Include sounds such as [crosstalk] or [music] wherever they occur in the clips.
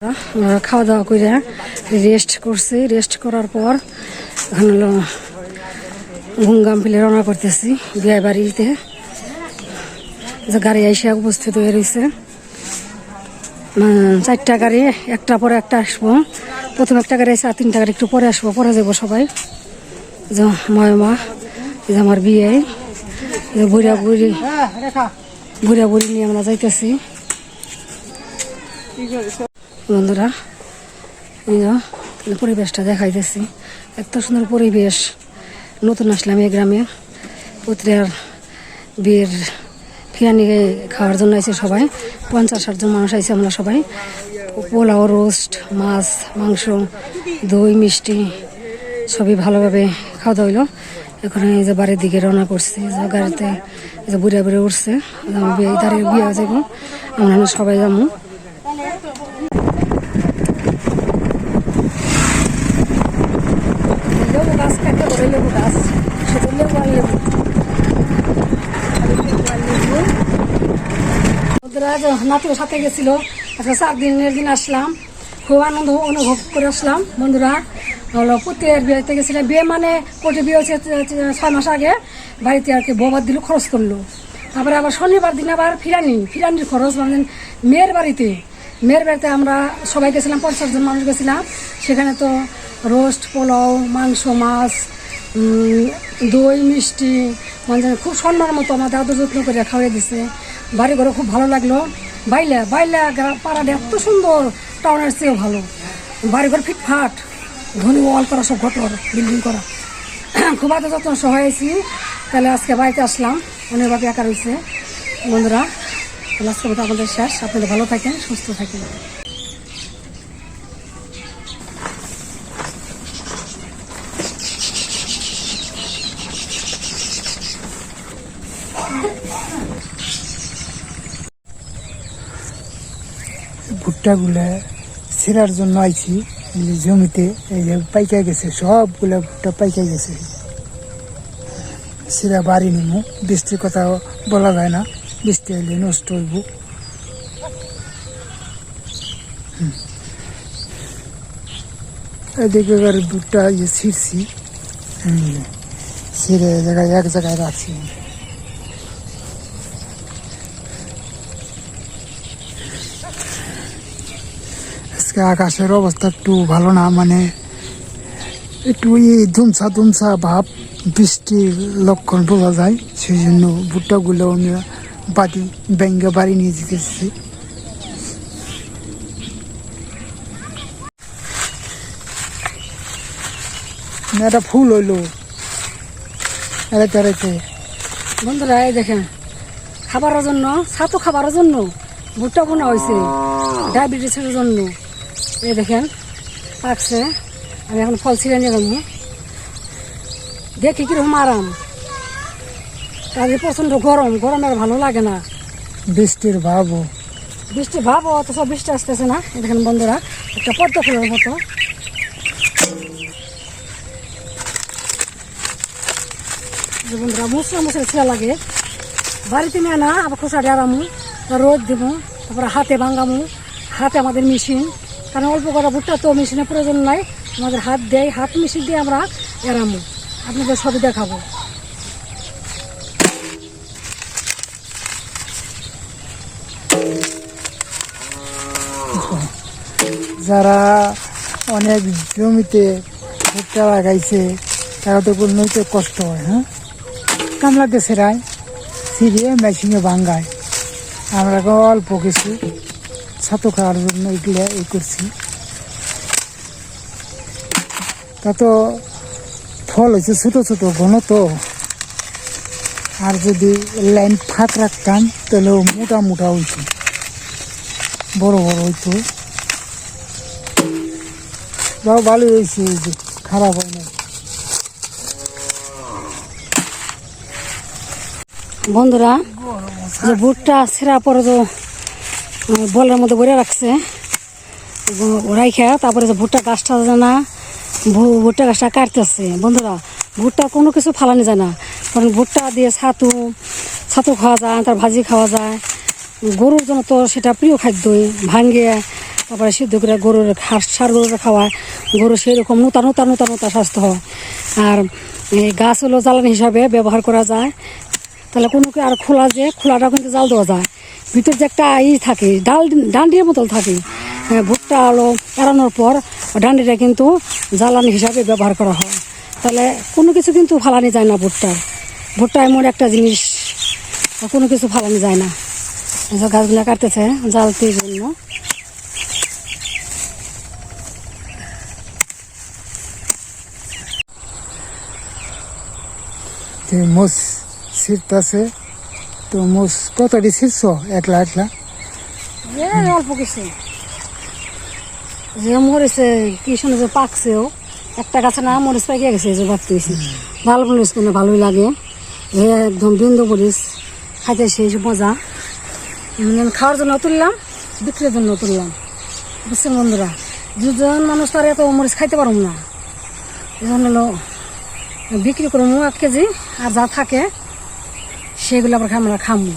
আমরা খাওয়া দাওয়া করে রেস্ট করছি। রেস্ট করার পর এখন হলো ঘুমঘাম ফেলে রওনা করতেছি বিয়ে বাড়িতে। যে গাড়ি এসে উপস্থিত হয়ে রয়েছে চারটা গাড়ি, একটা পরে একটা আসব। প্রথম একটা গাড়ি আছে আর তিনটা গাড়ি একটু পরে আসব, পরে যাব সবাই। যে এই যে আমার বিয়ে বুড়া বুড়ি বুড়া বুড়ি নিয়ে আমরা যাইতেছি। বন্ধুরা পরিবেশটা দেখাইতেছি। এত সুন্দর পরিবেশ। নতুন আসলাম এই গ্রামে। পুত্রিয়ার বিয়ের ফিরানি খাওয়ার জন্য আছে সবাই। পঞ্চাশ ষাটজন মানুষ আছে আমরা সবাই। পোলাও, রোস্ট, মাছ, মাংস, দই, মিষ্টি সবই ভালোভাবে খাওয়া দাওয়া হইল। এখন এই যে বাড়ির দিকে রওনা করছি। যে গাড়িতে যে বুড়ে বুড়ে উঠছে। দাঁড়িয়ে বিয়ে যাব। আমরা সবাই যাব লেবু গাছ কাটতে করে লেবু গাছ শুধু লেবু আর লেবু খালি লেবু আর লেবু। নাতির সাথে গেছিল। আজকে চার দিনের দিন আসলাম। খুব আনন্দ অনুভব করে আসলাম। বন্ধুরা, হলো পুতের বিয়েতে গেছিলাম বিয়ে মানে কোটি বিয়ে হচ্ছে ছয় মাস আগে। বাড়িতে আর কি ববার দিল, খরচ করল। তারপরে আবার শনিবার দিন আবার ফিরানি। ফিরানির খরচ মানে মেয়ের বাড়িতে। মেয়ের বাড়িতে আমরা সবাই গেছিলাম, পঞ্চাশ জন মানুষ গেছিলাম। সেখানে তো রোস্ট, পোলাও, মাংস, মাছ দই, মিষ্টি মানে খুব সম্মান মতো আমাদের আদর যত্ন করে খাওয়াই দিছে। বাড়ি ঘরে খুব ভালো লাগল। বাইলা বাইলা পাড়াটা এত সুন্দর টাউনের চেয়েও ভালো। বাড়ি ঘর ফিটফাট, ধনী ওয়াল করা, সব ঘটর বিল্ডিং করা। [clears throat] খুব আদর যত্ন সহায়ছি তাহলে আজকে বাড়িতে আসলাম। অনেক অনেকভাবে একা রয়েছে। বন্ধুরা, তাহলে আজকে মতো আমাদের শেষ। আপনারা ভালো থাকেন, সুস্থ থাকেন। ভুট্টাগুলা ছেঁড়ার জন্য আইছি জমিতে, এই যে পাইকা গেছে, সবগুলা ভুট্টা পাইকা গেছে। ছেঁড়া বাড়ি নিমু, বৃষ্টির কথা বলা যায় না, বৃষ্টি হইলে নষ্ট হইব। এদিকে ভুট্টা ইয়ে ছিঁড়ছি ছিঁড়ে জায়গায় এক জায়গায় রাখছি। আজকে আকাশের অবস্থা একটু ভালো না মানে একটু এই ধুমসা ধুমসা ভাব বৃষ্টির লক্ষণ বোঝা যায় সেই জন্য ভুট্টাগুলো আমি বাড়ি, ব্যাঙ্গে বাড়ি নিয়ে যেতেছি। এটা ফুল হইল। এড়াইতে এড়াইতে। বন্ধুরা, এই দেখেন, খাবারের জন্য, ছাতু খাবারের জন্য ভুট্টা বোনা হয়েছে ডায়াবেটিসের জন্য। এই দেখেন পাকছে। আমি এখন ফল ছিঁড়ে যাব। দেখি কীরকম আরাম। তাদের প্রচণ্ড গরম গরম আর ভালো লাগে না। বৃষ্টির ভাবও বৃষ্টি ভাবো তো সব বৃষ্টি আসতেছে না। দেখেন বন্ধুরা একটা পদ্ম ফুলের মতো। বন্ধুরা মুসরা মুসরা ছেঁড়া লাগে। বাড়িতে নিয়ে না আবার খোসাটি আরামু। রোদ দেবো তারপরে হাতে ভাঙামু, হাতে আমাদের মেশিন। কারণ অল্প করা ভুট্টা তো মেশিনের প্রয়োজন নাই, আমাদের হাত দেয়, হাত মেশিন দিয়ে আমরা এরামু আপনাদের সবই দেখাবো। যারা অনেক জমিতে ভুট্টা লাগাইছে, তারা তো নইতে কষ্ট হয় হ্যাঁ? কামলাতে দেশে রায় ছিঁড়িয়ে মেশিনে ভাঙ্গায়। আমরা অল্প কিছু ছাতু খাওয়ার জন্য এগুলো এই করছি। তা তো ফল হয়েছে ছোটো ছোটো, ঘন তো। আর যদি লাইন ফাঁক রাখতাম, তাহলে মোটা মোটা হইতো। বড় বড় হইতো। তাও ভালো হয়েছে খারাপ হয় না বন্ধুরা যে ভুট্টা ছেঁড়া পরে তো বলের মধ্যে ভরে রাখছে। রাইখা তারপরে যে ভুট্টা গাছটা জানা ভুট্টা গাছটা কাটতেছে। বন্ধুরা, ভুট্টা কোনো কিছু ফালানো যায় না। কারণ ভুট্টা দিয়ে ছাতু ছাতু খাওয়া যায়, তার ভাজি খাওয়া যায়। গরুর জন্য তো সেটা প্রিয় খাদ্যই। ভাঙ্গে তারপরে সিদ্ধ করে গরুর ঘাস সার গরুরে খাওয়ায়। গরু সেই রকম নূতন নূতন নূতন নূতন স্বাস্থ্য হয়। আর এই গাছ হলো জ্বালানি হিসাবে ব্যবহার করা যায়। তাহলে কোনো কি আর খোলা যে খোলাটা কিন্তু জাল দেওয়া যায়। ভিতর যে একটা ই থাকে ডাল ডান্ডির মতো থাকে হ্যাঁ, ভুট্টা হলো এড়ানোর পর ডান্ডিটা কিন্তু জ্বালানি হিসাবে ব্যবহার করা হয়। তাহলে কোনো কিছু কিন্তু ফালানি যায় না ভুট্টার। ভুট্টা এমন একটা জিনিস কোনো কিছু ফালানি যায় না। গাছগুলো কাটতেছে জ্বালতির জন্য। মোষ ছিটতেছে তো মোষ কতটি ছিটছ একলা একলা? অল্প কিছু। যে মরেছে, কি শুনে যে পাকছেও একটা গাছে না, মরিচ পাইকে গেছে যে ভাবতে হয়েছে। ভালো মরিচ কিনে ভালোই লাগে। যে একদম বিন্দু মরিচ। খাইতে সেই মজা। খাওয়ার জন্য তুললাম, বিক্রির জন্য তুললাম। বুঝছেন বন্ধুরা? দুজন মানুষ তো আর এত মরিচ খাইতে পারব না। এই জন্য বিক্রি করব এক কেজি, আর যা থাকে সেগুলো আবার আমরা খামো।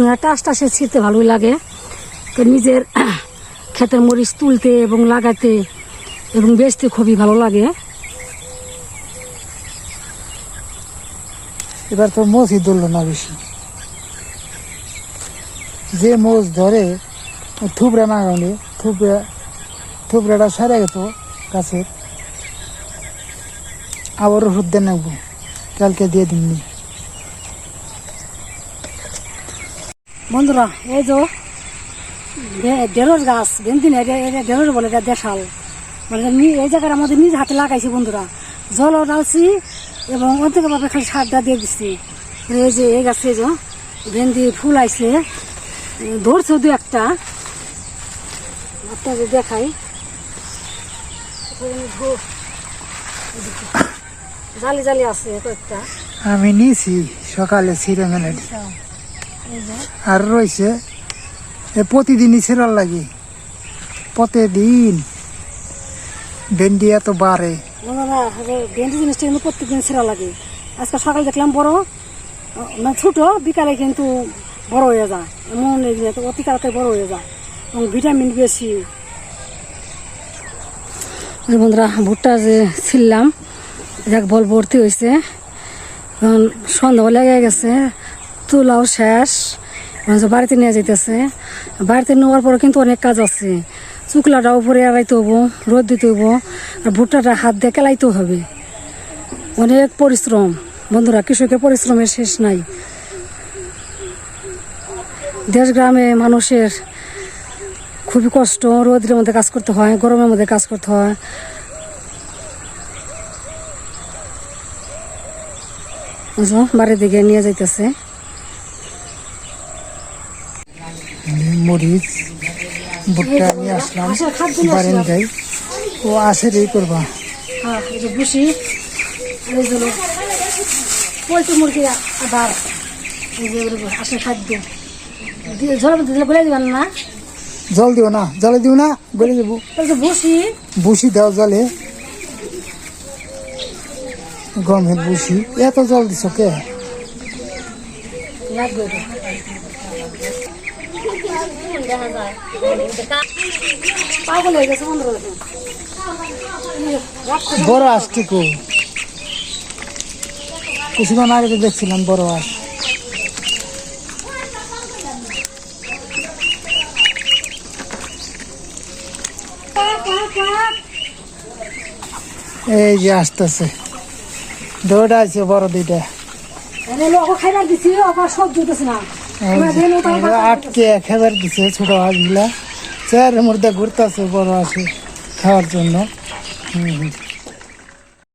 ভেড়া টাস টাসে ছিঁড়তে ভালোই লাগে। তো নিজের [coughs] ক্ষেতের মরিচ তুলতে এবং লাগাতে এবং বেচতে খুবই ভালো লাগে। এবার তো মোষই ধরলো না বেশি। যে মোষ ধরে, থুবড়া না গাউলে থুবড়া থুবড়াটা সারে গেত গাছের। আবার ওষুধ দেন নেব। কালকে দিয়ে দিননি বন্ধুরা, এই যে ঢেঁড়স গাছ বেন্দিন ঢেঁড়স বলে দেশাল। মানে এই জায়গাটা আমাদের নিজ হাতে লাগাইছি বন্ধুরা। জলও ডালছি এবং অর্ধেকভাবে খালি সারটা দিয়ে দিচ্ছি এই যে এই গাছে যে ভেন্দি ফুল আইছে ধরছে দু একটা। আপনাদের দেখাই। জালি জালি আছে কয়েকটা। আমি নিয়েছি সকালে ছিঁড়ে মেলে। আর রয়েছে এ প্রতিদিনই ছেড়ার লাগে। প্রতিদিন ভেন্ডি এত বাড়ে। না ভেন্ডি জিনিসটা কিন্তু প্রত্যেকদিন ছেঁড়া লাগে। আজকে সকাল দেখলাম বড় মানে ছোট, বিকালে কিন্তু বড় হয়ে যায়। এমন অতি তাড়াতাড়ি বড় হয়ে যায়। এবং ভিটামিন বেশি। বন্ধুরা, ভুট্টা যে ছিললাম এক বল ভর্তি হয়েছে। এখন সন্ধ্যা লেগে গেছে, তুলাও শেষ। বাড়িতে নিয়ে যেতেছে বাড়িতে নেওয়ার পরে কিন্তু অনেক কাজ আছে। চুকলাটা উপরে এড়াইতে হব, রোদ দিতে হব। আর ভুট্টাটা হাত দিয়ে কেলাইতেও হবে। অনেক পরিশ্রম। বন্ধুরা কৃষকের পরিশ্রমের শেষ নাই। দেশ গ্রামে মানুষের খুবই কষ্ট রোদের মধ্যে কাজ করতে হয় গরমের মধ্যে কাজ করতে হয়। বাড়ির দিকে নিয়ে যাইতেছে। মরিচ ভুট্টা নিয়ে আসলাম নিয়ে আসলাম। বারান্দায়। ও আসের এই করবা। হ্যাঁ যে বুসি আর এই যে পোলট্রি মুরগির আবার এই যে খাদ্য মধ্যে দিলে বলে দিবেন না? জল দিও না জলে দিও না গলে দেবো। বুসি বুসি দাও জলে গমের বুসি এত জল দিছ কে? লাগবে এটা। পাগল হয়ে গেছে বন্ধ করে বড় আস ঠিক কিছুক্ষণ আগে তো দেখছিলাম বড় আস এই যে আসতেছে। দুটা আছে বড় দুইটা। এনে লোক খাইবার দিছি আবার সহ্য হইতেছে না। আটকে খেবার দিছে ছোট হাঁসগুলা চেয়ারের মধ্যে ঘুরতেছে বড় আছে খাওয়ার জন্য। হুম হুম।